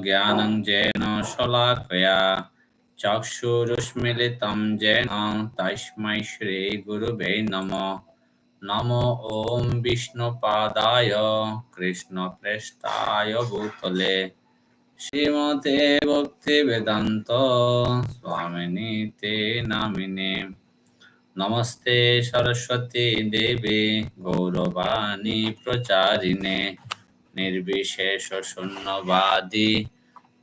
জ্ঞানং gen শলাকয়া চক্ষুরুষ্মিলিতম যেন তস্मै শ্রী গুরুবে নম নম ওম বিষ্ণুপাদায় কৃষ্ণপ্রেষ্ঠায় ভূতলে শ্রীমতে ভক্তি বেদান্ত স্বামিনী তে নামিনে নমস্তে সরস্বতী দেবী গৌরবাণী প্রচারিণে নির্বিশেষ শূন্যবাদী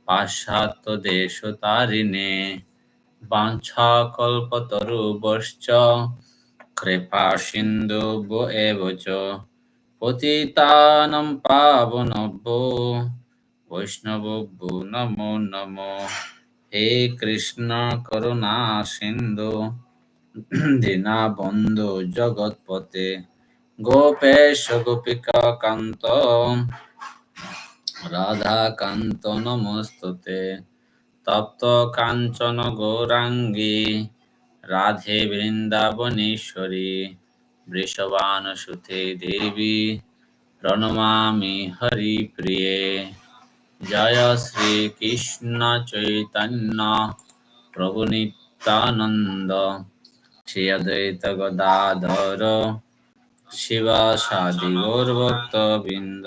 পাশ্চাত্য দেশ তারিণে। বাঞ্ছা কল্পতরুবশ্চ, কৃপা সিন্ধু এব পতিতানং পাবনব্য বৈষ্ণব নমো নমো। হে কৃষ্ণ করুণা সিন্ধু দীনাবন্ধু জগৎপতে গোপেশ গোপিকা কান্ত রাধা কান্ত নমস্তুতে তপ্ত কাঞ্চন গৌরাঙ্গী রাধে বৃন্দাবনেশ্বরী বৃষবানসুতে দেবী প্রণমামি হরিপ্রিয়ে। জয় শ্রীকৃষ্ণ চৈতন্য, প্রভু নিত্যানন্দ। শ্রী অদ্বৈত গদাধর শিবাসাদি গৌরভক্ত বৃন্দ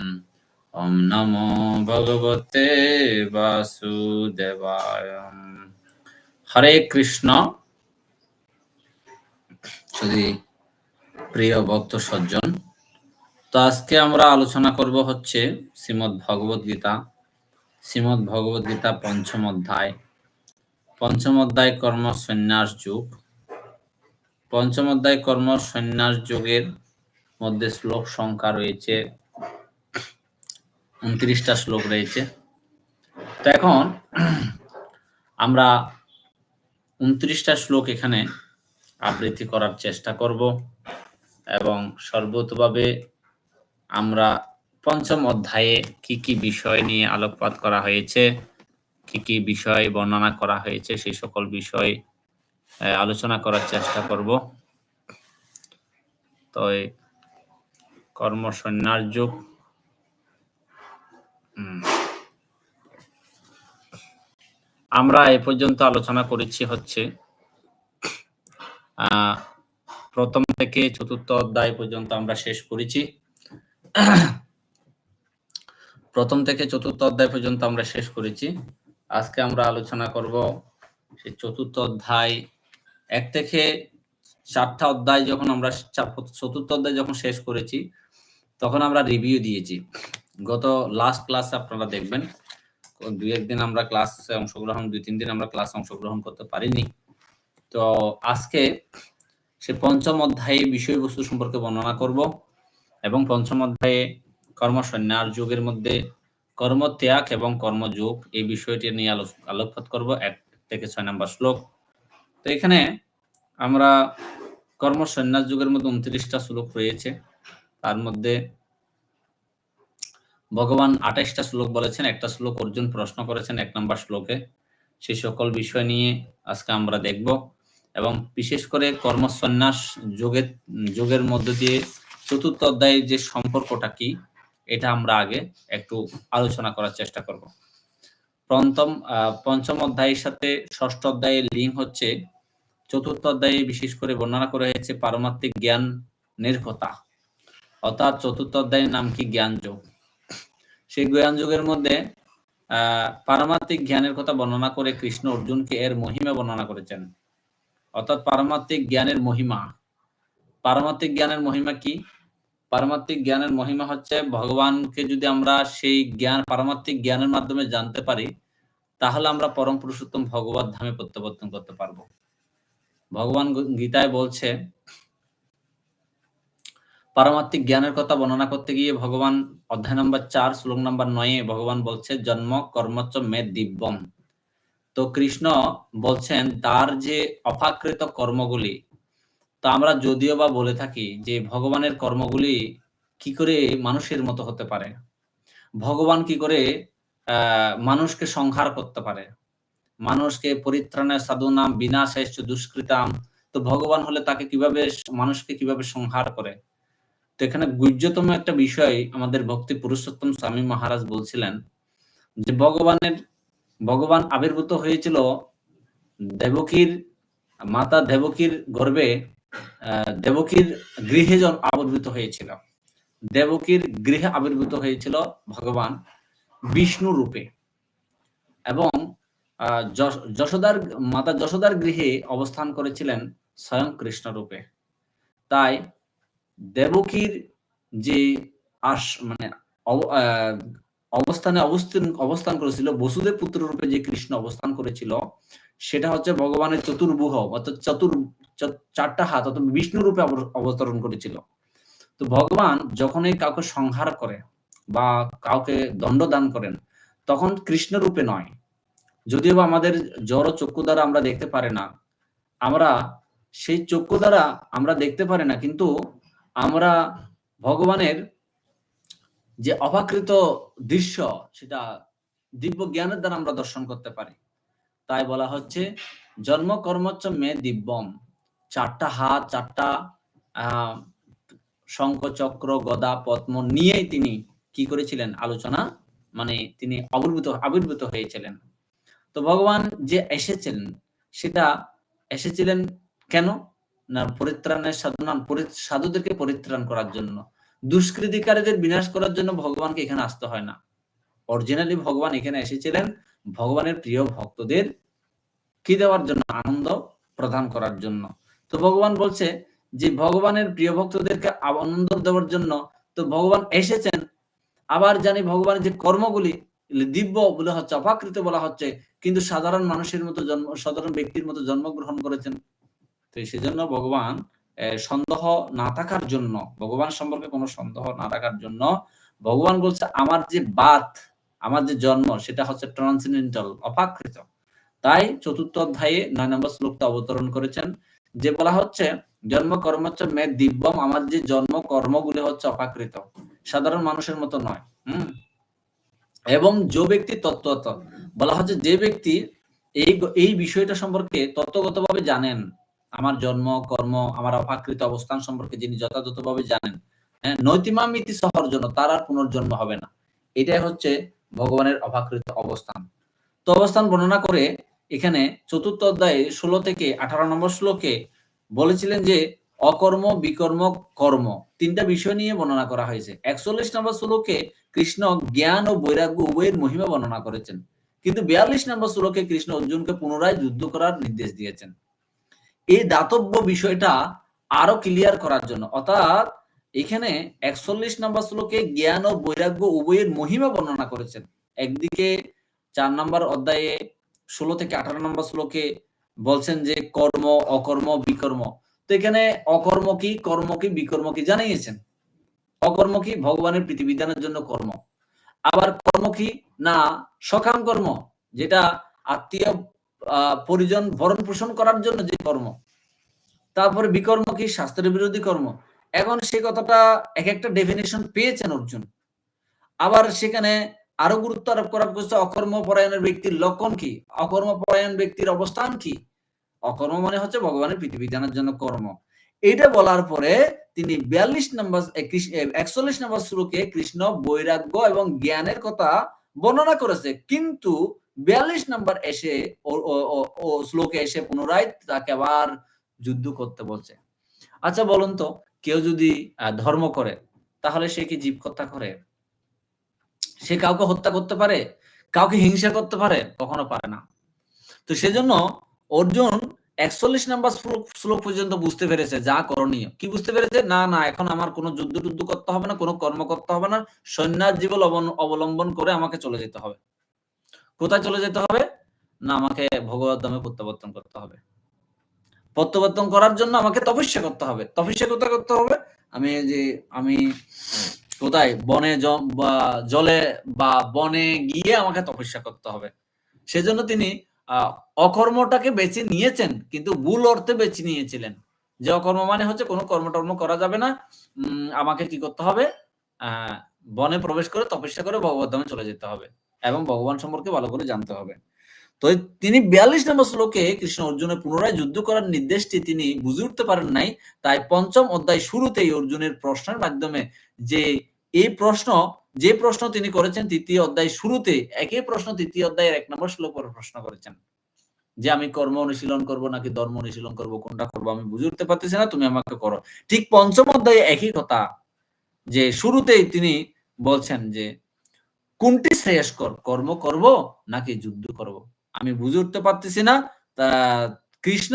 ওম নমো ভগবতে বাসুদেবায়। হরে কৃষ্ণ। যদি প্রিয় ভক্ত সজ্জন, তো আজকে আমরা আলোচনা করব হচ্ছে শ্রীমৎ ভগবত গীতা। শ্রীমৎ ভগবত গীতা পঞ্চম অধ্যায়। পঞ্চম অধ্যায় কর্ম সন্ন্যাস যুগ। পঞ্চম অধ্যায় কর্ম সন্ন্যাস যুগের মধ্যে শ্লোক সংখ্যা রয়েছে উনত্রিশটা শ্লোক রয়েছে। তো এখন আমরা উনত্রিশটা শ্লোক এখানে আবৃত্তি করার চেষ্টা করব এবং সর্বতভাবে আমরা পঞ্চম অধ্যায়ে কি কি বিষয় নিয়ে আলোকপাত করা হয়েছে, কি কি বিষয় বর্ণনা করা হয়েছে, সেই সকল বিষয় আলোচনা করার চেষ্টা করব। তো কর্ম সন্ন্যাস যুগ আমরা এ পর্যন্ত আলোচনা করেছি হচ্ছে প্রথম থেকে চতুর্থ অধ্যায় পর্যন্ত আমরা শেষ করেছি। প্রথম থেকে চতুর্থ অধ্যায় পর্যন্ত আমরা শেষ করেছি। আজকে আমরা আলোচনা করব সেই চতুর্থ অধ্যায়। এক থেকে চারটা অধ্যায় যখন আমরা চতুর্থ অধ্যায় যখন শেষ করেছি, তখন আমরা রিভিউ দিয়েছি। গত লাস্ট ক্লাস আপনারা দেখবেন দুই একদিন আমরা ক্লাসে অংশগ্রহণ, দুই তিন দিন আমরা ক্লাস অংশগ্রহণ করতে পারিনি। তো আজকে সে পঞ্চম অধ্যায়ে বিষয়বস্তু সম্পর্কে বর্ণনা করব এবং পঞ্চম অধ্যায়ে কর্মসন্ন্যাস যুগের মধ্যে কর্মত্যাগ এবং কর্মযোগ এই বিষয়টি নিয়ে আলোকপাত করব, এক থেকে ছয় নম্বর শ্লোক। তো এখানে আমরা কর্মসন্ন্যাস যুগের মধ্যে উনত্রিশটা শ্লোক রয়েছে। তার মধ্যে ভগবান আঠাইশটা শ্লোক বলেছেন, একটা শ্লোক অর্জুন প্রশ্ন করেছেন এক নম্বর শ্লোকে। সেই সকল বিষয় নিয়ে আজকে আমরা দেখব এবং বিশেষ করে কর্মসন্ন্যাস যোগের যোগের মধ্য দিয়ে চতুর্থ অধ্যায়ের যে সম্পর্কটা কি, এটা আমরা আগে একটু আলোচনা করার চেষ্টা করব। পঞ্চম পঞ্চম অধ্যায়ের সাথে ষষ্ঠ অধ্যায়ের লিঙ্ক হচ্ছে, চতুর্থ অধ্যায়ে বিশেষ করে বর্ণনা করা হয়েছে পারমাত্মিক জ্ঞান নির্ভতা। অর্থাৎ চতুর্থ অধ্যায়ের নাম কি? জ্ঞান যোগ সেই জ্ঞান যুগের মধ্যে পারমাত্মিক জ্ঞানের কথা বর্ণনা করে কৃষ্ণ অর্জুনকে এর মহিমা বর্ণনা করেছেন। অর্থাৎ পারমাত্মিক জ্ঞানের মহিমা। পারমাত্মিক জ্ঞানের মহিমা কি? পারমাত্মিক জ্ঞানের মহিমা হচ্ছে ভগবানকে যদি আমরা সেই জ্ঞান, পারমাত্মিক জ্ঞানের মাধ্যমে জানতে পারি, তাহলে আমরা পরম পুরুষোত্তম ভগবত ধামে প্রত্যাবর্তন করতে পারব। ভগবান গীতায় বলছে, পারমাত্মিক জ্ঞানের কথা বর্ণনা করতে গিয়ে ভগবান অধ্যায় নম্বর চার, শ্লোক নম্বর নয়ে ভগবান বলছে, জন্ম কর্মচ মে দিব্যম। তো কৃষ্ণ বলছেন, তার যে অপাকৃত কর্মগুলি, তো আমরা যদিও বা বলে থাকি যে ভগবানের কর্মগুলি কি করে মানুষের মতো হতে পারে? ভগবান কি করে মানুষকে সংহার করতে পারে? মানুষকে পরিত্রাণের সাধনাম বিনাশেষ দুষ্কৃতাম, তো ভগবান হলে তাকে কীভাবে মানুষকে কীভাবে সংহার করে? তো এখানে গুহ্যতম একটা বিষয় আমাদের ভক্তি পুরুষোত্তম স্বামী মহারাজ বলছিলেন যে ভগবানের, ভগবান আবির্ভূত হয়েছিল দেবকীর, মাতা দেবকীর গর্ভে দেবকীর গৃহে আবির্ভূত হয়েছিল। দেবকীর গৃহে আবির্ভূত হয়েছিল ভগবান বিষ্ণু রূপে। এবং যশোদার, মাতা যশোদার গৃহে অবস্থান করেছিলেন স্বয়ং কৃষ্ণ রূপে। তাই দেবকীর যে আস মানে অবস্থানে অবস্থান অবস্থান করেছিল, বসুদেব পুত্র রূপে যে কৃষ্ণ অবস্থান করেছিল, সেটা হচ্ছে ভগবানের চতুর্ভুহ অর্থাৎ চতুর চারটা হাত, অর্থাৎ বিষ্ণু রূপে অবতরণ করেছিল। তো ভগবান যখনই কাউকে সংহার করে বা কাউকে দণ্ড দান করেন, তখন কৃষ্ণ রূপে নয়। যদিও বা আমাদের জড় চক্ষু দ্বারা আমরা দেখতে পারি না, আমরা সেই চক্ষু দ্বারা আমরা দেখতে পারি না, কিন্তু আমরা ভগবানের যে অপাকৃত দৃশ্য, সেটা দিব্য জ্ঞানের দ্বারা আমরা দর্শন করতে পারি। তাই বলা হচ্ছে, জন্ম কর্মচ্চ মে দিব্যম। চারটা হাত, চারটা আহ শঙ্খ, চক্র, গদা, পদ্ম নিয়েই তিনি কি করেছিলেন? আলোচনা মানে তিনি আবির্ভূত আবির্ভূত হয়েছিলেন। তো ভগবান যে এসেছিলেন সেটা এসেছিলেন কেন? পরিত্রাণের সাধনা সাধুদেরকে পরিত্রাণ করার জন্য। দুষ্কৃতিকারীদের বিনাশ করার জন্য ভগবানকে এখানে আসতে হয় না। অরিজিনালি ভগবান এখানে এসেছিলেন। ভগবানের প্রিয় ভক্তদের কি দেওয়ার জন্য? আনন্দ প্রদান করার জন্য। তো ভগবান বলছে যে, ভগবানের প্রিয় ভক্তদেরকে আনন্দ দেওয়ার জন্য তো ভগবান এসেছেন। আবার জানি ভগবানের যে কর্মগুলি, দিব্য বলে হচ্ছে, অপাকৃত বলা হচ্ছে, কিন্তু সাধারণ মানুষের মতো জন্ম, সাধারণ ব্যক্তির মতো জন্মগ্রহণ করেছেন। তো সেজন্য ভগবান সন্দেহ না থাকার জন্য, ভগবান সম্পর্কে কোনো সন্দেহ না থাকার জন্য ভগবান বলছে, আমার যে বাত, আমার যে জন্ম, সেটা হচ্ছে ট্রান্সেন্ডেন্টাল অপাকৃত। তাই চতুর্থ অধ্যায়ে নয় নম্বর শ্লোকটা অবতরণ করেছেন, যে বলা হচ্ছে, জন্ম কর্ম হচ্ছে মে দিব্যম, আমার যে জন্ম, কর্মগুলি হচ্ছে অপাকৃত। সাধারণ মানুষের মতো নয়, হম? এবং যে ব্যক্তি তত্ত্বত বলা হচ্ছে যে ব্যক্তি এই এই বিষয়টা সম্পর্কে তত্ত্বগতভাবে জানেন আমার জন্ম, কর্ম, আমার অপাকৃত অবস্থান সম্পর্কে যিনি যথাযথভাবে জানেন হ্যাঁ নৈতিমামিতি সহর জন্য তার আর পুনর্জন্ম হবে না। এটাই হচ্ছে ভগবানের অপাকৃত অবস্থান। তো অবস্থান বর্ণনা করে এখানে চতুর্থ অধ্যায়ে ষোলো থেকে আঠারো নম্বর শ্লোকে বলেছিলেন যে, অকর্ম, বিকর্ম, কর্ম তিনটা বিষয় নিয়ে বর্ণনা করা হয়েছে। একচল্লিশ নম্বর শ্লোকে কৃষ্ণ জ্ঞান ও বৈরাগ্য উভয়ের মহিমা বর্ণনা করেছেন। কিন্তু বিয়াল্লিশ নম্বর শ্লোকে কৃষ্ণ অর্জুনকে পুনরায় যুদ্ধ করার নির্দেশ দিয়েছেন। এই দাতব্য বিষয়টা আরও ক্লিয়ার করার জন্য। অর্থাৎ এখানে একচল্লিশ নম্বর শ্লোকে জ্ঞান ও বৈরাগ্য উভয়ের মহিমা বর্ণনা করেছেন। একদিকে চার নম্বর অধ্যায়ে ষোলো থেকে আঠারো নম্বর শ্লোকে বলছেন যে কর্ম, অকর্ম, বিকর্ম। তো এখানে অকর্ম কি, কর্ম কি, বিকর্ম কি জানিয়েছেন? অকর্ম কি, ভগবানের পৃথিবীদানের জন্য কর্ম। আবার কর্ম কি? না, সকাম কর্ম, যেটা আত্মীয় পরিজন ভরণ পোষণ করার জন্য যে কর্ম, তারপরে বিকর্ম কি? শাস্ত্রের বিরোধী কর্ম। এখন সে কথাটা এক একটা ডেফিনেশন পেয়েছেন অর্জুন। আবার সেখানে আরও গুরুত্ব আরোপ করা হচ্ছে, অকর্ম পরায়ণের ব্যক্তির লক্ষণ কি? অকর্ম পরায়ণ ব্যক্তির অবস্থান কি? অকর্ম মানে হচ্ছে ভগবানের পৃথিবী জানার জন্য কর্ম। এটা বলার পরে তিনি বিয়াল্লিশ নম্বর একচল্লিশ নম্বর শ্লোকে কৃষ্ণ বৈরাগ্য এবং জ্ঞানের কথা বর্ণনা করেছে। কিন্তু বিয়াল্লিশ নম্বর এসে ও- শ্লোকে এসে পুনরায় তাকে আবার যুদ্ধ করতে বলছে। আচ্ছা বলুন তো, কেউ যদি ধর্ম করে, তাহলে সে কি জীব হত্যা করে? সে কাউকে হত্যা করতে পারে? কাউকে হিংসা করতে পারে? কখনো পারে না। তো সেজন্য অর্জুন একচল্লিশ নাম্বার শ্লোক পর্যন্ত বুঝতে পেরেছে, যা করণীয়। কি বুঝতে পেরেছে? না না, এখন আমার কোনো যুদ্ধ টুদ্ধ করতে হবে না, কোনো কর্ম করতে হবে না সন্ন্যাস জীবন অবলম্বন করে আমাকে চলে যেতে হবে। কোথায় চলে যেতে হবে? না, আমাকে ভগবত ধামে প্রত্যাবর্তন করতে হবে। প্রত্যাবর্তন করার জন্য আমাকে তপস্যা করতে হবে। তপস্যা কোথায় করতে হবে? আমি যে, আমি কোথায়? বনে বা জলে বা বনে গিয়ে আমাকে তপস্যা করতে হবে। সেজন্য তিনি অকর্মটাকে বেছে নিয়েছেন, কিন্তু ভুল অর্থে বেছে নিয়েছিলেন। যে অকর্ম মানে হচ্ছে কোনো কর্মটর্ম করা যাবে না। আমাকে কি করতে হবে? বনে প্রবেশ করে তপস্যা করে ভগবদ্ধামে চলে যেতে হবে। এবং ভগবান সম্পর্কে ভালো করে জানতে হবে। তো তিনি বিয়াল্লিশ নম্বর শ্লোকে কৃষ্ণ অর্জুনের পুনরায় যুদ্ধ করার নির্দেশটি তিনি বুঝে উঠতে পারেন নাই। তাই পঞ্চম অধ্যায় শুরুতেই অর্জুনের প্রশ্নের মাধ্যমে যে এই প্রশ্ন, যে প্রশ্ন তিনি করেছেন তৃতীয় অধ্যায় শুরুতে, একই প্রশ্ন তৃতীয় অধ্যায়ের এক নম্বর শ্লোক প্রশ্ন করেছেন। যে আমি কর্ম অনুশীলন করব নাকি ধর্ম অনুশীলন করব, কোনটা করব আমি বুঝে উঠতে পারতেছি না, তুমি আমাকে করো। ঠিক পঞ্চম অধ্যায়ে একই কথা যে শুরুতেই তিনি বলছেন যে কোনটি শ্রেয়স্কর? কর্ম করব নাকি যুদ্ধ করব? আমি বুঝে উঠতে পারতেছি না। তা কৃষ্ণ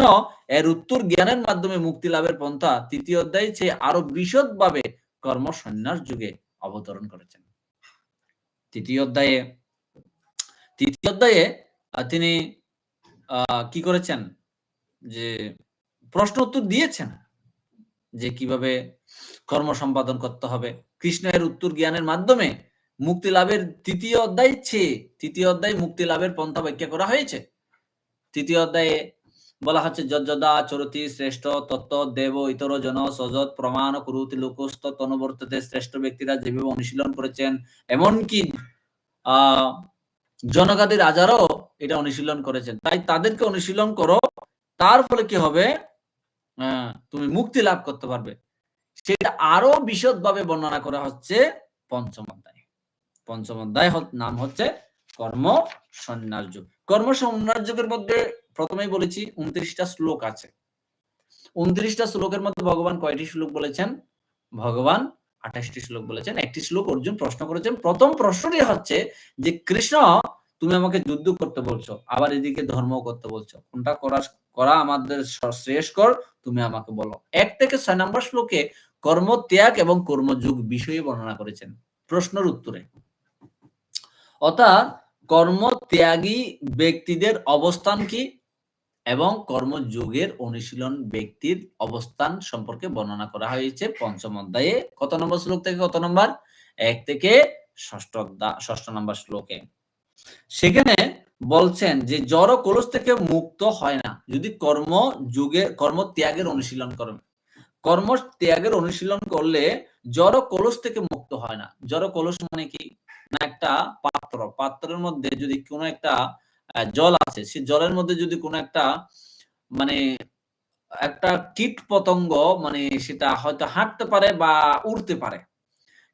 এর উত্তর জ্ঞানের মাধ্যমে মুক্তি লাভের পন্থা তৃতীয় অধ্যায় চেয়ে আরও বিশদ ভাবে কর্ম সন্ন্যাস যুগে অবতরণ করেছেন। তৃতীয় অধ্যায়ে তৃতীয় অধ্যায়ে তিনি কি করেছেন? যে প্রশ্ন উত্তর দিয়েছেন যে কীভাবে কর্ম সম্পাদন করতে হবে। কৃষ্ণের উত্তর জ্ঞানের মাধ্যমে মুক্তি লাভের তৃতীয় অধ্যায় চেয়ে তৃতীয় অধ্যায় মুক্তি লাভের পন্থা ব্যাখ্যা করা হয়েছে। তৃতীয় অধ্যায়ে বলা হচ্ছে, যজ্জদা চরতি শ্রেষ্ঠ তত্ত্ব দেব ইতর জন সজত প্রমাণ কুরুতি লোকস্ত তনবর্ততে শ্রেষ্ঠ ব্যক্তিরা যেভাবে অনুশীলন করেছেন, এমনকি আহ জনগাদের রাজারও এটা অনুশীলন করেছেন। তাই তাদেরকে অনুশীলন করো, তার ফলে কি হবে? তুমি মুক্তি লাভ করতে পারবে। সেটা আরও বিশদ ভাবে বর্ণনা করা হচ্ছে পঞ্চম অধ্যায়। পঞ্চম অধ্যায় নাম হচ্ছে কর্ম সন্ন্যাস যুগ। কর্ম সন্ন্যাস যুগের মধ্যে প্রথমেই বলেছি উনত্রিশটা শ্লোক আছে। উনত্রিশটা শ্লোকের মধ্যে ভগবান কয়টি শ্লোক বলেছেন? ভগবান আঠাশটি শ্লোক বলেছেন। একটি শ্লোক অর্জুন প্রশ্ন করেছেন। প্রথম প্রশ্নটি হচ্ছে যে, কৃষ্ণ, তুমি আমাকে যুদ্ধ করতে বলছো, আবার এদিকে ধর্ম করতে বলছো। কোনটা করা করা আমাদের শ্রেষ্ঠকর তুমি আমাকে বলো। এক থেকে ছয় নম্বর শ্লোকে কর্ম ত্যাগ এবং কর্মযুগ বিষয়ে বর্ণনা করেছেন। প্রশ্নের উত্তরে। অর্থাৎ কর্ম ত্যাগী ব্যক্তিদের অবস্থান কি? এবং কর্মযোগের অনুশীলন ব্যক্তির অবস্থান সম্পর্কে বর্ণনা করা হয়েছে পঞ্চম অধ্যায়ে। কত নম্বর শ্লোক থেকে কত নম্বর? এক থেকে ষষ্ঠ ষষ্ঠ নম্বর শ্লোকে। সেখানে বলছেন যে, জড় কলস থেকে মুক্ত হয় না যদি কর্ম যুগে কর্ম ত্যাগের অনুশীলন করেন কর্ম ত্যাগের অনুশীলন করলে জড় কলস থেকে মুক্ত হয় না। জড় কলস মানে কি? না একটা পাত্র। পাত্রের মধ্যে যদি কোনো একটা জল আছে সে জলের মধ্যে যদি কোনো একটা মানে একটা কীট পতঙ্গ মানে সেটা হয়তো হাঁটতে পারে বা উড়তে পারে।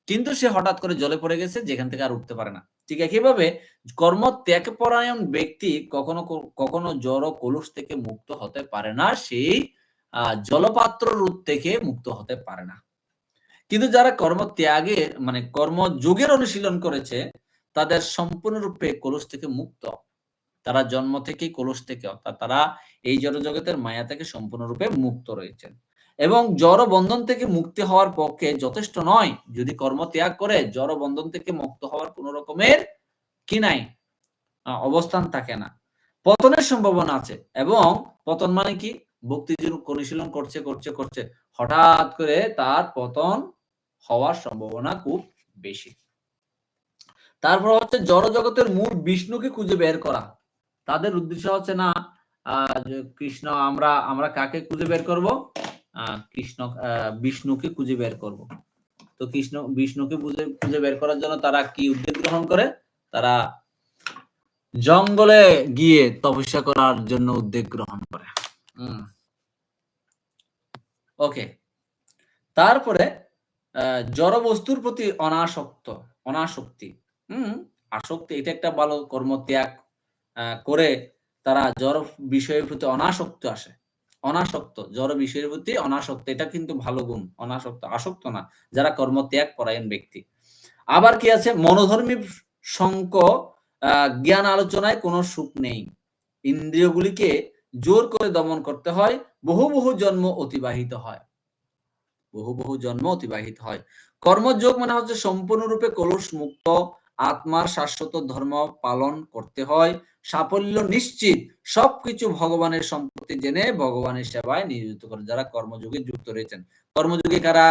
কিন্তু সে হঠাৎ করে জলে পড়ে গেছে, যেখান থেকে আর উঠতে পারে না। ঠিক একইভাবে কর্ম ত্যাগ পরায়ণ ব্যক্তি কখনো কখনো জড় কলুষ থেকে মুক্ত হতে পারে না, সেই জলপাত্র রূপ থেকে মুক্ত হতে পারে না। কিন্তু যারা কর্ম ত্যাগের মানে কর্ম যোগের অনুশীলন করেছে, তাদের সম্পূর্ণরূপে কলুষ থেকে মুক্ত। তারা জন্ম থেকেই কলুষ থেকে, অর্থাৎ তারা এই জড় জগতের মায়া থেকে সম্পূর্ণরূপে মুক্ত রয়েছেন। এবং জড় বন্ধন থেকে মুক্তি হওয়ার পক্ষে যথেষ্ট নয়, যদি কর্ম ত্যাগ করে জড় বন্ধন থেকে মুক্ত হওয়ার কোন রকমের কি নাই? অবস্থান থাকে না। পতনের সম্ভাবনা আছে এবং পতন মানে কি? ভক্তি অনুশীলন করছে করছে করছে, হঠাৎ করে তার পতন হওয়ার সম্ভাবনা খুব বেশি। তারপর হচ্ছে জড় জগতের মূল বিষ্ণুকে খুঁজে বের করা। তাদের উদ্দেশ্য হচ্ছে না কৃষ্ণ আমরা আমরা কাকে খুঁজে বের করব? কৃষ্ণ বিষ্ণুকে খুঁজে বের করব। তো কৃষ্ণ, বিষ্ণুকে খুঁজে খুঁজে বের করার জন্য তারা কি উদ্যোগ গ্রহণ করে? তারা জঙ্গলে গিয়ে তপস্যা করার জন্য উদ্যোগ গ্রহণ করে। ওকে। তারপরে জড় বস্তুর প্রতি অনাসক্ত, অনাসক্তি। হম, আসক্তি, এটা একটা ভালো কর্ম ত্যাগ করে তারা জড় বিষয়ের প্রতি অনাসক্ত আসে। অনাসক্ত, জড় বিষয়ের প্রতি অনাসক্ত, এটা কিন্তু ভালো গুণ, অনাসক্ত, আসক্ত না, যারা কর্ম ত্যাগ পরায়ণ ব্যক্তি। আবার কি আছে? মনোধর্মী শঙ্ক জ্ঞান আলোচনায় কোনো সুখ নেই। ইন্দ্রিয়গুলিকে জোর করে দমন করতে হয়, বহু বহু জন্ম অতিবাহিত হয়। বহু বহু জন্ম অতিবাহিত হয়। কর্মযোগ মানে হচ্ছে সম্পূর্ণরূপে কলুষ মুক্ত, আত্মার শাশ্বত ধর্ম পালন করতে হয়। সাফল্য নিশ্চিত, সবকিছু ভগবানের সম্পত্তি জেনে ভগবানের সেবায় নিয়োজিত করে যারা কর্মযোগে যুক্ত রয়েছেন। কর্মযোগী কারা?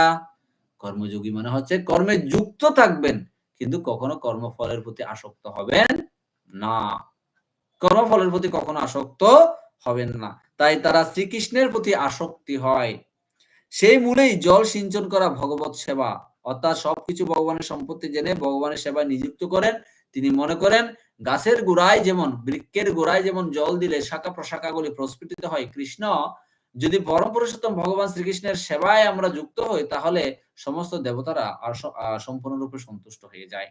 কর্মযোগী মানে হচ্ছে কর্মে যুক্ত থাকবেন, কিন্তু কখনো কর্মফলের প্রতি আসক্ত হবেন না। কর্মফলের প্রতি কখনো আসক্ত হবেন না। তাই তারা শ্রীকৃষ্ণের প্রতি আসক্তি হয়। সেই মূলেই জল সিঞ্চন করা ভগবত সেবা। অর্থাৎ সবকিছু ভগবানের সম্পত্তি জেনে ভগবানের সেবায় নিযুক্ত করেন। তিনি মনে করেন, গাছের গোড়ায় যেমন, বৃক্ষের গোড়ায় যেমন জল দিলে শাখা প্রশাখাগুলি প্রস্ফুটিত হয়, কৃষ্ণ, যদি পরম পুরুষোত্তম ভগবান শ্রীকৃষ্ণের সেবায় আমরা যুক্ত হই, তাহলে সমস্ত দেবতারা আর সম্পূর্ণরূপে সন্তুষ্ট হয়ে যায়।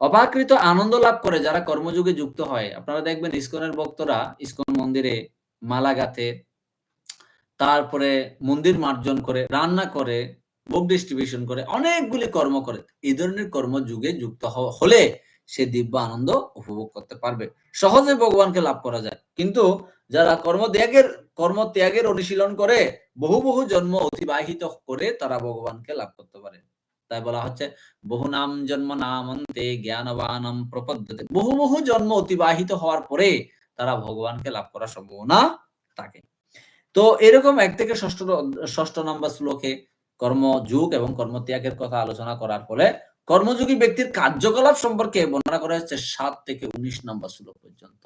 অপাকৃত আনন্দ লাভ করে যারা কর্মযোগে যুক্ত হয়। আপনারা দেখবেন ইস্কনের ভক্তরা ইস্কন মন্দিরে মালা গাথে তারপরে মন্দির মার্জন করে, রান্না করে বুক ডিস্ট্রিবিউশন করে, অনেকগুলি কর্ম করে। এই ধরনের কর্মযুগে যুক্ত হলে সে দিব্য আনন্দ উপভোগ করতে পারবে। সহজে ভগবানকে লাভ করা যায়। কিন্তু যারা কর্মত্যাগের কর্মত্যাগের অনুশীলন করে, বহু বহু জন্ম অতিবাহিত করে তারা ভগবানকে লাভ করতে পারে। তাই বলা হচ্ছে, বহু নাম জন্ম নাম নামন্তে জ্ঞানবানম প্রপদ্যতে। বহু বহু জন্ম অতিবাহিত হওয়ার পরে তারা ভগবানকে লাভ করার সম্ভাবনা থাকে। তো এরকম এক থেকে ষষ্ঠ ষষ্ঠ নম্বর শ্লোকে কর্মযুগ এবং কর্মত্যাগের কথা আলোচনা করার ফলে কর্মযোগী ব্যক্তির কার্যকলাপ সম্পর্কে বর্ণনা করা হচ্ছে সাত থেকে উনিশ নম্বর শ্লোক পর্যন্ত।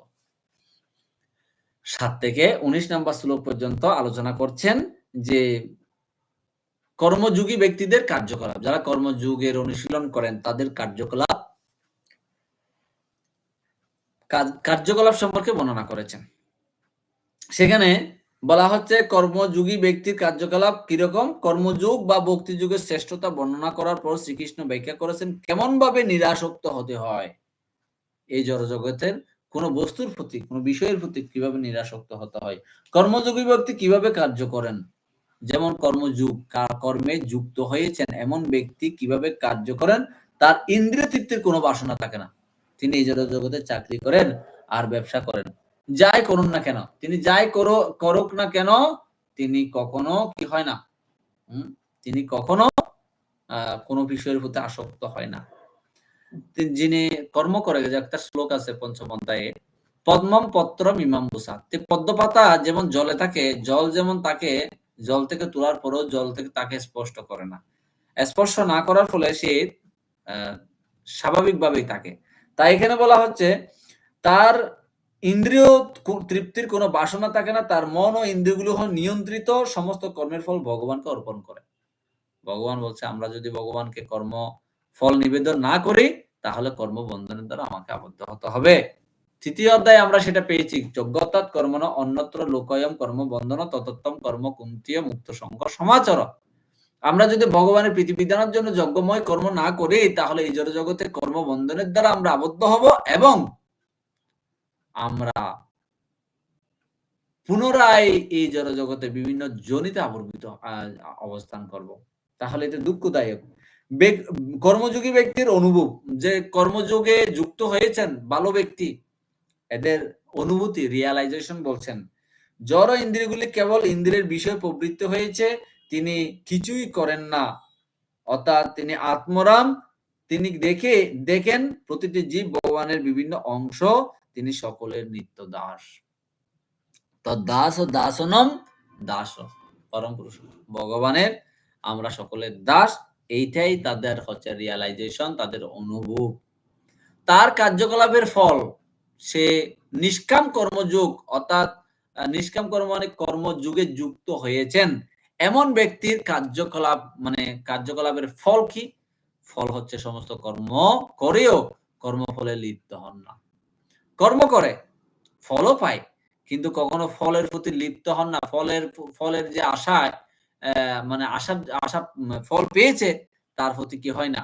সাত থেকে উনিশ নম্বর শ্লোক পর্যন্ত আলোচনা করছেন যে কর্মযোগী ব্যক্তিদের কার্যকলাপ, যারা কর্মযুগের অনুশীলন করেন তাদের কার্যকলাপ কার্যকলাপ সম্পর্কে বর্ণনা করেছেন। সেখানে বলা হচ্ছে কর্মযোগী ব্যক্তির কার্যকলাপ কীরকম? কর্মযুগ বা ভক্তি যুগের শ্রেষ্ঠতা বর্ণনা করার পর শ্রীকৃষ্ণ ব্যাখ্যা করেছেন কেমন ভাবে নিরাসক্ত হতে হয়? এই জড়জগতের কোন বস্তুর প্রতি, কোন বিষয়ের প্রতি কীভাবে নিরাসক্ত হতে হয়? কর্মযোগী ব্যক্তি কীভাবে কার্য করেন? যেমন কর্মযুগ কর্মে যুক্ত হয়েছেন এমন ব্যক্তি কীভাবে কার্য করেন? তার ইন্দ্রিয় তৃপ্তির কোনো বাসনা থাকে না। তিনি এই জগতে চাকরি করেন আর ব্যবসা করেন। যাই করুন না কেন? তিনি যাই করো, করুক না কেন, তিনি কখনো কি হয় না? তিনি কখনো কোনো বিষয়ের প্রতি আসক্ত হয় না। যিনি কর্ম করে একটা শ্লোক আছে পঞ্চম অধ্যায়ে, পদ্মম পত্র মিমাম্বুসা পদ্মপাতা যেমন জলে থাকে, জল যেমন তাকে, জল থেকে তোলার পরও জল থেকে তাকে স্পষ্ট করে না। স্পর্শ না করার ফলে সে স্বাভাবিকভাবেই থাকে। তাই এখানে বলা হচ্ছে, তার ইন্দ্রিয় তৃপ্তির কোনো বাসনা থাকে না, তার মন ও ইন্দ্রিয়গুলো নিয়ন্ত্রিত, সমস্ত কর্মের ফল ভগবানকে অর্পণ করে। ভগবান বলছে, আমরা যদি ভগবানকে কর্ম, ফল নিবেদন না করি, তাহলে কর্মবন্ধনের দ্বারা আমাকে আবদ্ধ হতে হবে। তৃতীয় অধ্যায়ে আমরা সেটা পেয়েছি যোগ্যতাৎ কর্মণ অন্যত্র লোকয়ম কর্মবন্ধন ততোত্তম কর্ম কুন্তীয় মুক্ত সঙ্গ সমাচর। আমরা যদি ভগবানের পৃথিবীদানের জন্য যজ্ঞময় কর্ম না করি, তাহলে এই জড় জগতে কর্মবন্ধনের দ্বারা আমরা আবদ্ধ হব এবং আমরা পুনরায় এই জড় জগতে বিভিন্ন জনিতে আবর্বিত অবস্থান করব। তাহলে এটা দুঃখদায়ক। কর্মযোগী ব্যক্তির অনুভব, যে কর্মযোগে যুক্ত হয়েছেন ভালো ব্যক্তি, এদের অনুভূতি রিয়ালাইজেশন বলছেন, জড় ইন্দ্রিয়গুলি কেবল ইন্দ্রিয়ের বিষয় প্রবৃত্ত হয়েছে, তিনি কিছুই করেন না। অর্থাৎ তিনি আত্মরাম, তিনি দেখে, দেখেন প্রতিটি জীব ভগবানের বিভিন্ন অংশ তিনি সকলের নিত্য দাস। দাস ও দাসনম দাস। পরম পুরুষ। ভগবানের আমরা সকলের দাস। এইটাই তাদের হচ্ছে রিয়ালাইজেশন তাদের অনুভব তার কার্যকলাপের ফল, সে নিষ্কাম কর্মযোগ, অর্থাৎ নিষ্কাম কর্ম মানে কর্মযুগে যুক্ত হয়েছেন। এমন ব্যক্তির কার্যকলাপ মানে কার্যকলাপের ফল কি? ফল হচ্ছে সমস্ত কর্ম করেও কর্মফলে লিপ্ত হন না। কর্ম করে, ফলও পায়, কিন্তু কখনো ফলের প্রতি লিপ্ত হন না। ফলের ফলের যে আশায় মানে আশা আশা ফল পেয়েছে, তার প্রতি কি হয় না?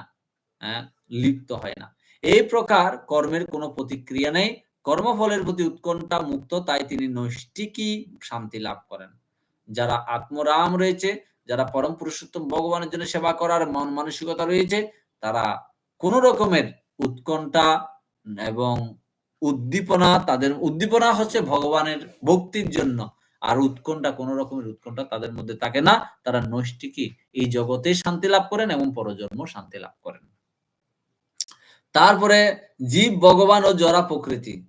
লিপ্ত হয় না। এই প্রকার কর্মের কোনো প্রতিক্রিয়া নেই। কর্মফলের প্রতি উৎকণ্ঠা মুক্ত, তাই তিনি নৈষ্টিকই শান্তি লাভ করেন। যারা আত্মরাম রয়েছে, যারা পরম পুরুষোত্তম ভগবানের জন্য সেবা করার মন মানসিকতা রয়েছে, তারা কোন রকমের উৎকণ্ঠা এবং উদ্দীপনা, তাদের উদ্দীপনা হচ্ছে ভগবানের ভক্তির জন্য। আর উৎকণ্ঠা, কোন রকমের উৎকণ্ঠা তাদের মধ্যে থাকে না। তারা নৈষ্টিকই এই জগতে শান্তি লাভ করেন এবং পরজন্ম শান্তি লাভ করেন। তারপরে জীব, ভগবান ও জরা প্রকৃতি।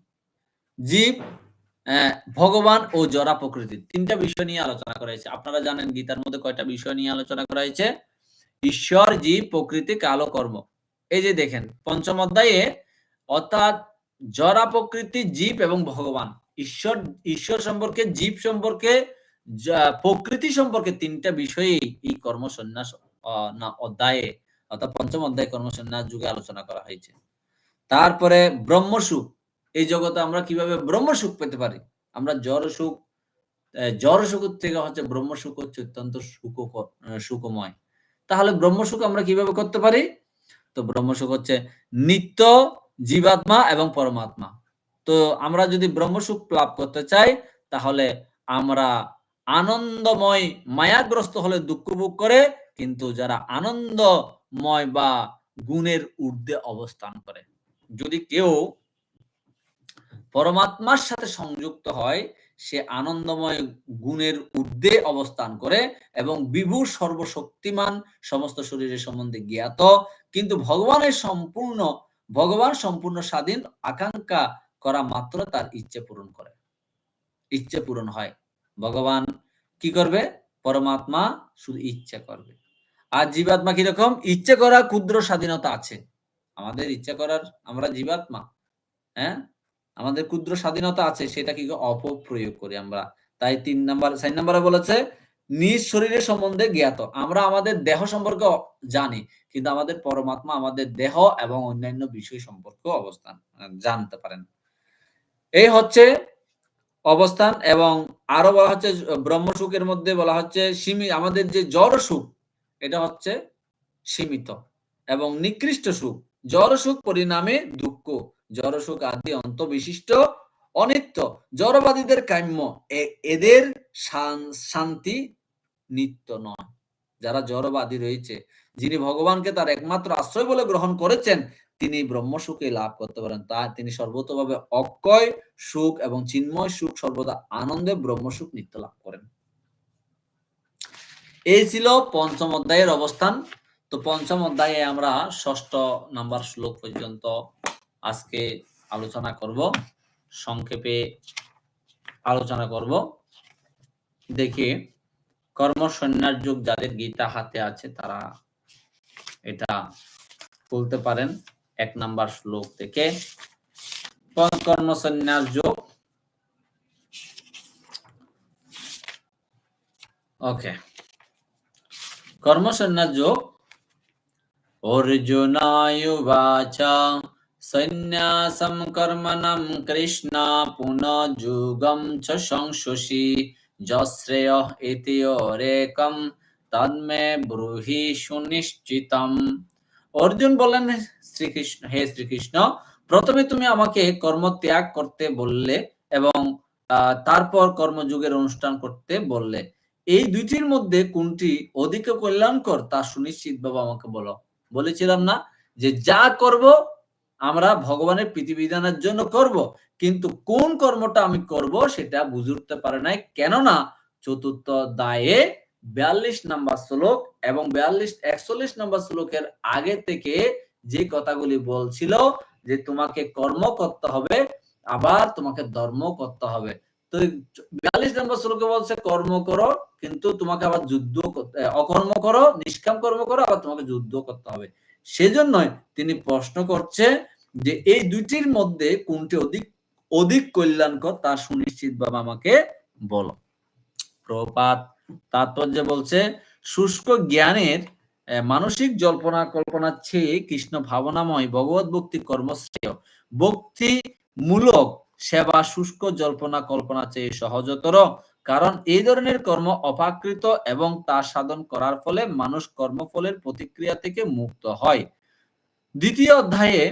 জীব ভগবান ও জরা প্রকৃতি। তিনটা বিষয় নিয়ে আলোচনা করা হয়েছে। আপনারা জানেন গীতার মধ্যে কয়টা বিষয় নিয়ে আলোচনা করা হয়েছে? ঈশ্বর, জীব, প্রকৃতি, কালো কর্ম। এই যে দেখেন, পঞ্চম অধ্যায়ে অর্থাৎ জরা প্রকৃতি জীব এবং ভগবান। ঈশ্বর ঈশ্বর সম্পর্কে, জীব সম্পর্কে প্রকৃতি সম্পর্কে তিনটা বিষয়ে এই কর্ম সন্ন্যাস না, অধ্যায়ে, অর্থাৎ পঞ্চম অধ্যায় কর্ম সন্ন্যাস যুগে আলোচনা করা হয়েছে। তারপরে ব্রহ্মসুখ। এই জগতে আমরা কীভাবে ব্রহ্মসুখ পেতে পারি? আমরা জ্বর সুখ জ্বর সুখ থেকে হচ্ছে ব্রহ্মসুখ হচ্ছে অত্যন্ত সুখ সুখময়। তাহলে ব্রহ্মসুখ আমরা কীভাবে করতে পারি? তো ব্রহ্মসুখ হচ্ছে নিত্য জীবাত্মা এবং পরমাত্মা। তো আমরা যদি ব্রহ্মসুখ লাভ করতে চাই, তাহলে আমরা আনন্দময় মায়াগ্রস্ত হলে দুঃখ ভোগ করে, কিন্তু যারা আনন্দময় বা গুণের ঊর্ধ্বে অবস্থান করে। যদি কেউ পরমাত্মার সাথে সংযুক্ত হয়, সে আনন্দময় গুণের ঊর্ধ্বে অবস্থান করে এবং বিভু সর্বশক্তিমান সমস্ত শরীরের সম্বন্ধে জ্ঞাত, কিন্তু ভগবানের সম্পূর্ণ ভগবান সম্পূর্ণ স্বাধীন, আকাঙ্ক্ষা করা মাত্র তার ইচ্ছে পূরণ করে। ইচ্ছে পূরণ হয়। ভগবান কি করবে? পরমাত্মা শুধু ইচ্ছা করবে। আর জীবাত্মা কীরকম? ইচ্ছে করা ক্ষুদ্র স্বাধীনতা আছে। আমাদের ইচ্ছা করার, আমরা জীবাত্মা হ্যাঁ? আমাদের ক্ষুদ্র স্বাধীনতা আছে সেটা কি অপপ্রয়োগ করি আমরা? তাই তিন নাম্বার, চার নাম্বারে বলেছে নিজ শরীরের সম্বন্ধে জ্ঞাত। আমরা আমাদের দেহ সম্পর্কে জানি, কিন্তু আমাদের পরমাত্মা আমাদের দেহ এবং অন্যান্য বিষয় সম্পর্কে অবস্থান জানতে পারেন। এই হচ্ছে অবস্থান এবং আরও বলা হচ্ছে ব্রহ্ম সুখের মধ্যে বলা হচ্ছে সীমিত আমাদের যে জড় সুখ, এটা হচ্ছে সীমিত এবং নিকৃষ্ট সুখ। জড় সুখ পরিণামে দুঃখ, জড় সুখ আদি অন্ত বিশিষ্ট অনিত্য, জড়বাদীদের কাম্য এদের শান্তি নিত্য নয়। যারা জড়বাদী রয়েছে, যিনি ভগবানকে তার একমাত্র আশ্রয় বলে গ্রহণ করেছেন, তিনি ব্রহ্ম সুখে লাভ করতে পারেন। তা তিনি সর্বতভাবে অক্ষয় সুখ এবং চিন্ময় সুখ, সর্বদা আনন্দে ব্রহ্ম সুখ নিত্য লাভ করেন। এই ছিল পঞ্চম অধ্যায়ের অবস্থান। তো পঞ্চম অধ্যায়ে আমরা ষষ্ঠ নাম্বার শ্লোক পর্যন্ত আজকে আলোচনা করব, সংক্ষেপে আলোচনা করব। দেখি কর্ম সন্ন্যাস যুগ যাদের গীতা হাতে আছে, তারা এটা বলতে পারেন এক নাম্বার শ্লোক থেকে। কর্ম সন্ন্যাস যোগ। ওকে কর্ম সন্ন্যাস যোগ। অর্জুনায়ুবাচ সন্ন্যাসম কর্মণম কৃষ্ণ পুনঃ যুগম চ সংশুষি। যশ্রেয় ইতিরেকম তন্মে ব্রুহি সুনিশ্চিতম অর্জুন বললেন, শ্রীকৃষ্ণ, হে শ্রীকৃষ্ণ, প্রথমে তুমি আমাকে কর্ম ত্যাগ করতে বললে এবং তারপর কর্মযুগের অনুষ্ঠান করতে বললে। এই দুইটির মধ্যে কোনটি অধিক কল্যাণকর তা সুনিশ্চিত ভাবে আমাকে বলো। বলেছিলাম না যে যা করব আমরা ভগবানের প্রীতিবিধানের জন্য করব, কিন্তু কোন কর্মটা আমি করব সেটা বুঝে উঠতে পারে নাই। কেননা চতুর্থ দায়ে বিয়াল্লিশ নাম্বার শ্লোক এবং বিয়াল্লিশ, একচল্লিশ নাম্বার শ্লোকের আগে থেকে যে কথাগুলি বলছিল যে তোমাকে কর্ম করতে হবে, আবার তোমাকে ধর্ম করতে হবে। তো বিয়াল্লিশ নম্বর শ্লোকে বলছে, কর্ম করো, কিন্তু তোমাকে আবার যুদ্ধ অকর্ম করো, নিষ্কাম কর্ম করো, আবার তোমাকে যুদ্ধ করতে হবে। সেজন্যই তিনি প্রশ্ন করছে যে এই দুইটির মধ্যে কোনটি অধিক অধিক কল্যাণকর তা সুনিশ্চিত ভাবে আমাকে বলো। প্রপাত তাৎপর্য বলছে, শুষ্ক জ্ঞানের মানসিক জল্পনা কল্পনার চেয়ে কৃষ্ণ ভাবনাময় ভগবত ভক্তি কর্মশ্রেয়। ভক্তি মূলক সেবা শুষ্ক জল্পনা কল্পনা চেয়ে সহজতর কারণ এই ধরনের কর্ম অপাকৃত এবং তা সাধন করার ফলে মানুষ কর্মফলের প্রতিক্রিয়া থেকে মুক্ত হয়। দ্বিতীয় অধ্যায়ে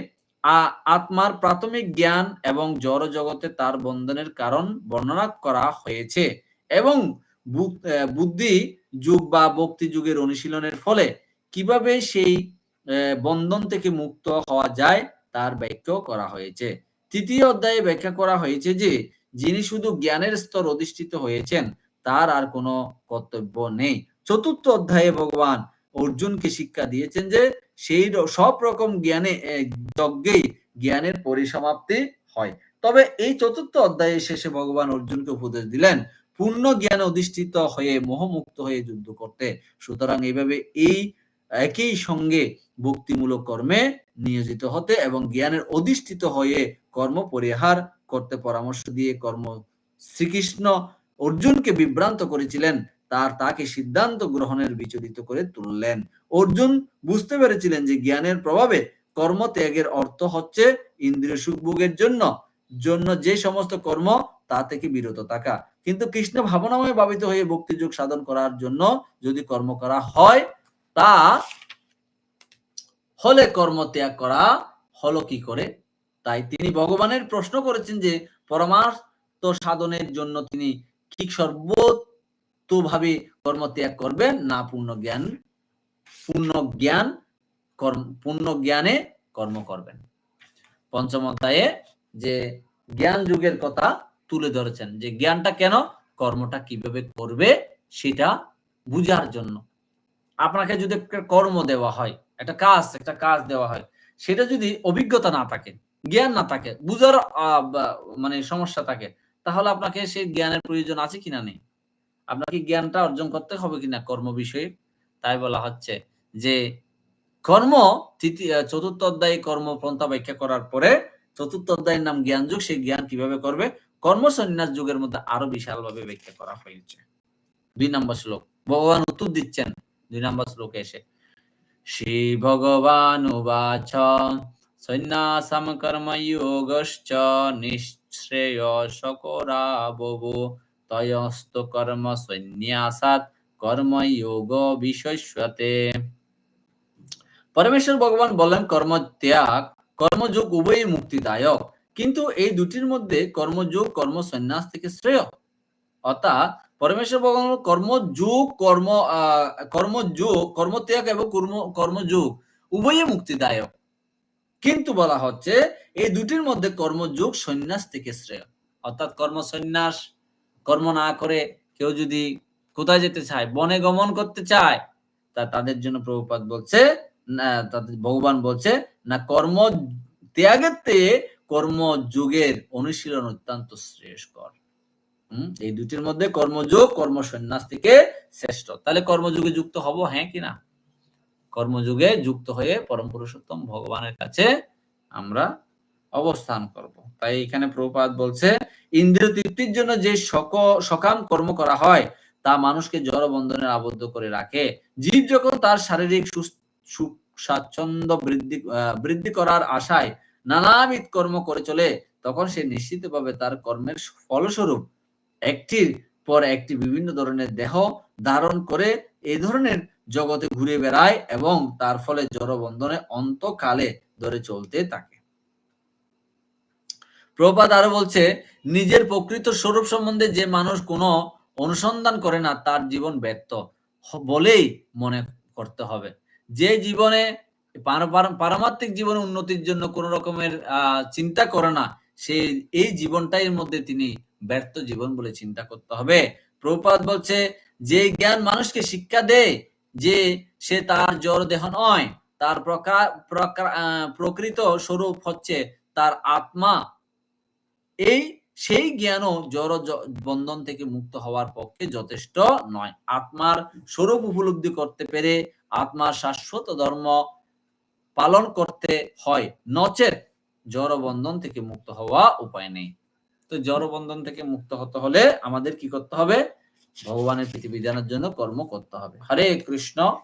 আত্মার প্রাথমিক জ্ঞান এবং জড় জগতে তার বন্ধনের কারণ বর্ণনা করা হয়েছে এবং বুদ্ধি যুগ বা ভক্তি যুগের অনুশীলনের ফলে কীভাবে সেই বন্ধন থেকে মুক্ত হওয়া যায় তার ব্যাখ্যা করা হয়েছে। তৃতীয় অধ্যায়ে ব্যাখ্যা করা হয়েছে যে যিনি শুধু জ্ঞানের স্তর অধিষ্ঠিত হয়েছেন, তার আর কোনো কর্তব্য নেই। চতুর্থ অধ্যায়ে ভগবান অর্জুনকে শিক্ষা দিয়েছেন যে, সেই সব রকম জ্ঞানে যজ্ঞেই জ্ঞানের পরিসমাপ্তি হয়। তবে এই চতুর্থ অধ্যায়ের শেষে ভগবান অর্জুনকে উপদেশ দিলেন, পূর্ণ জ্ঞান অধিষ্ঠিত হয়ে মোহমুক্ত হয়ে যুদ্ধ করতে। সুতরাং এইভাবে এই একই সঙ্গে ভক্তিমূলক কর্মে নিয়োজিত হতে এবং জ্ঞানের অধিষ্ঠিত হয়ে কর্ম পরিহার করতে পরামর্শ দিয়ে কর্ম শ্রীকৃষ্ণ অর্জুনকে বিভ্রান্ত করেছিলেন, তার তাকে সিদ্ধান্ত গ্রহণের বিচলিত করে তুললেন। অর্জুন বুঝতে পেরেছিলেন যে জ্ঞানের প্রভাবে কর্ম ত্যাগের অর্থ হচ্ছে ইন্দ্রিয় সুখভোগের জন্য জন্য যে সমস্ত কর্ম তা থেকে বিরত থাকা। কিন্তু কৃষ্ণ ভাবনাময় ভাবিত হয়ে ভক্তিযোগ সাধন করার জন্য যদি কর্ম করা হয়, তা হলে কর্ম ত্যাগ করা হলো কি করে? তাই তিনি ভগবানের প্রশ্ন করেছেন যে পরমার্থ সাধনের জন্য তিনি কি সর্বোত্তভাবে কর্ম ত্যাগ করবেন, না পূর্ণ জ্ঞান পূর্ণ জ্ঞান কর্ম, পূর্ণ জ্ঞানে কর্ম করবেন। পঞ্চম অধ্যায়ে যে জ্ঞান যুগের কথা তুলে ধরেছেন, যে জ্ঞানটা কেন, কর্মটা কীভাবে করবে সেটা বুঝার জন্য। আপনাকে যদি একটা কর্ম দেওয়া হয়, একটা কাজ একটা কাজ দেওয়া হয়, সেটা যদি অভিজ্ঞতা না থাকে জ্ঞান না থাকে, বুঝার মানে সমস্যা থাকে, তাহলে আপনাকে সেই জ্ঞানের প্রয়োজন আছে কিনা নেই? আপনাকে জ্ঞানটা অর্জন করতে হবে কিনা কর্ম বিষয়ে? তাই বলা হচ্ছে যে, কর্ম তৃতীয় চতুর্থ অধ্যায়ে কর্ম পন্থা ব্যাখ্যা করার পরে চতুর্থ অধ্যায়ের নাম জ্ঞান যুগ সেই জ্ঞান কীভাবে করবে? কর্ম সন্ন্যাস যুগের মধ্যে আরও বিশালভাবে ব্যাখ্যা করা হয়েছে। দুই নম্বর শ্লোক, ভগবান উত্তর দিচ্ছেন। দুই নম্বর শ্লোকে এসে, শ্রী ভগবান উবাচ সন্ন্যাসম কর্মযোগশ্চ নিঃশ্রেয় সকরা বভু তয়স্ত কর্ম সন্ন্যাসাত কর্মযোগ বিশ্বস্বতে পরমেশ্বর ভগবান বলেন কর্ম ত্যাগ কর্মযোগ উভয়ই মুক্তিদায়ক কিন্তু এই দুটির মধ্যে কর্মযোগ কর্ম সন্ন্যাস থেকে শ্রেয়। অর্থাৎ পরমেশ্বর ভগবান কর্মযোগ, কর্ম কর্মযোগ, কর্মত্যাগ এবং কর্ম, কর্মযোগ উভয়ই মুক্তিদায়ক। কিন্তু বলা হচ্ছে এই দুটির মধ্যে কর্মযোগ সন্ন্যাস থেকে শ্রেয়। অর্থাৎ কর্ম সন্ন্যাস কর্ম না করে কেউ যদি কোথায় যেতে চায়, বনে গমন করতে চায়, তা তাদের জন্য প্রভুপাত বলছে তাদের ভগবান বলছে, না, কর্ম ত্যাগের কর্মযোগের অনুশীলন অত্যন্ত শ্রেষ্ঠকর হম, এই দুটির মধ্যে কর্মযোগ কর্ম সন্ন্যাস থেকে শ্রেষ্ঠ। তাহলে কর্মযোগে যুক্ত হব হ্যাঁ কি না? কর্মযুগে যুক্ত হয়ে পরম পুরুষোত্তম ভগবানের কাছে আমরা অবস্থান করব। তাই এখানে প্রভুপাত বলছে ইন্দ্রিয় তৃপ্তির জন্য যে সক সকাম কর্ম করা হয়, তা মানুষকে জড় বন্ধনে আবদ্ধ করে রাখে। জীব যখন তার শারীরিক সুখ, স্বাচ্ছন্দ্য বৃদ্ধি বৃদ্ধি করার আশায় নানাবিধ কর্ম করে চলে, তখন সে নিশ্চিতভাবে তার কর্মের ফলস্বরূপ একটির পর একটি বিভিন্ন ধরনের দেহ ধারণ করে এই ধরনের জগতে ঘুরে বেড়ায় এবং তার ফলে জড়বন্ধনে অন্তকালে ধরে চলতে থাকে। প্রপাত আরও বলছে, নিজের প্রকৃত স্বরূপ সম্বন্ধে যে মানুষ কোনো অনুসন্ধান করে না, তার জীবন ব্যর্থ বলেই মনে করতে হবে। যে জীবনে পার- পার- পারমাত্মিক জীবনে উন্নতির জন্য কোন রকমের চিন্তা করে না, সে, এই জীবনটাই মধ্যে তিনি ব্যর্থ জীবন বলে চিন্তা করতে হবে। প্রপাত বলছে, যে জ্ঞান মানুষকে শিক্ষা দেয় যে সে তার জড় দেহ নয়, তার প্রকৃত স্বরূপ হচ্ছে তার আত্মা। এই সেই জ্ঞানও জড় বন্ধন থেকে মুক্ত হওয়ার পক্ষে যথেষ্ট নয়। আত্মার স্বরূপ উপলব্ধি করতে পেরে আত্মার শাশ্বত ধর্ম পালন করতে হয়। নচেত জড় বন্ধন থেকে মুক্ত হওয়া উপায় নেই। তো জড় বন্ধন থেকে মুক্ত হতে হলে আমাদের কি করতে হবে? ভগবানের পৃথিবী জানার জন্য কর্ম করতে হবে। হরে কৃষ্ণ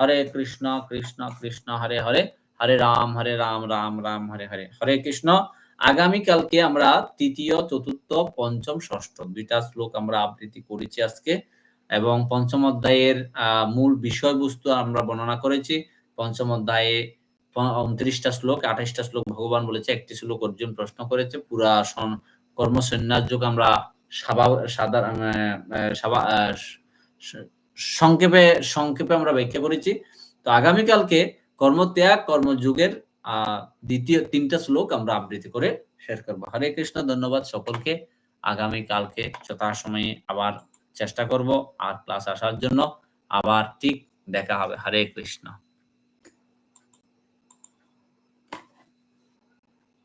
হরে কৃষ্ণ কৃষ্ণ কৃষ্ণ, হরে হরে হরে রাম হরে রাম রাম রাম, হরে হরে। হরে কৃষ্ণ, আগামীকালকে আমরা তৃতীয়, চতুর্থ, পঞ্চম, ষষ্ঠ দুইটা শ্লোক আমরা আবৃত্তি করেছি আজকে এবং পঞ্চম অধ্যায়ের মূল বিষয়বস্তু আমরা বর্ণনা করেছি। পঞ্চম অধ্যায়ে উনত্রিশটা শ্লোক আঠাশটা শ্লোক ভগবান বলেছে, একটি শ্লোক অর্জুন প্রশ্ন করেছে। পুরা সন- কর্ম সন্ন্যাস যোগ আমরা সংক্ষেপে সংক্ষেপে আমরা ব্যাখ্যা করেছি। তো আগামীকালকে কর্মত্যাগ, কর্মযুগের দ্বিতীয় তিনটা শ্লোক আমরা আবৃত্তি করে শেষ করব। হরে কৃষ্ণ, ধন্যবাদ সকলকে। আগামী কালকে যথাসময়ে আবার চেষ্টা করব আর ক্লাস আসার জন্য। আবার ঠিক দেখা হবে। হরে কৃষ্ণ।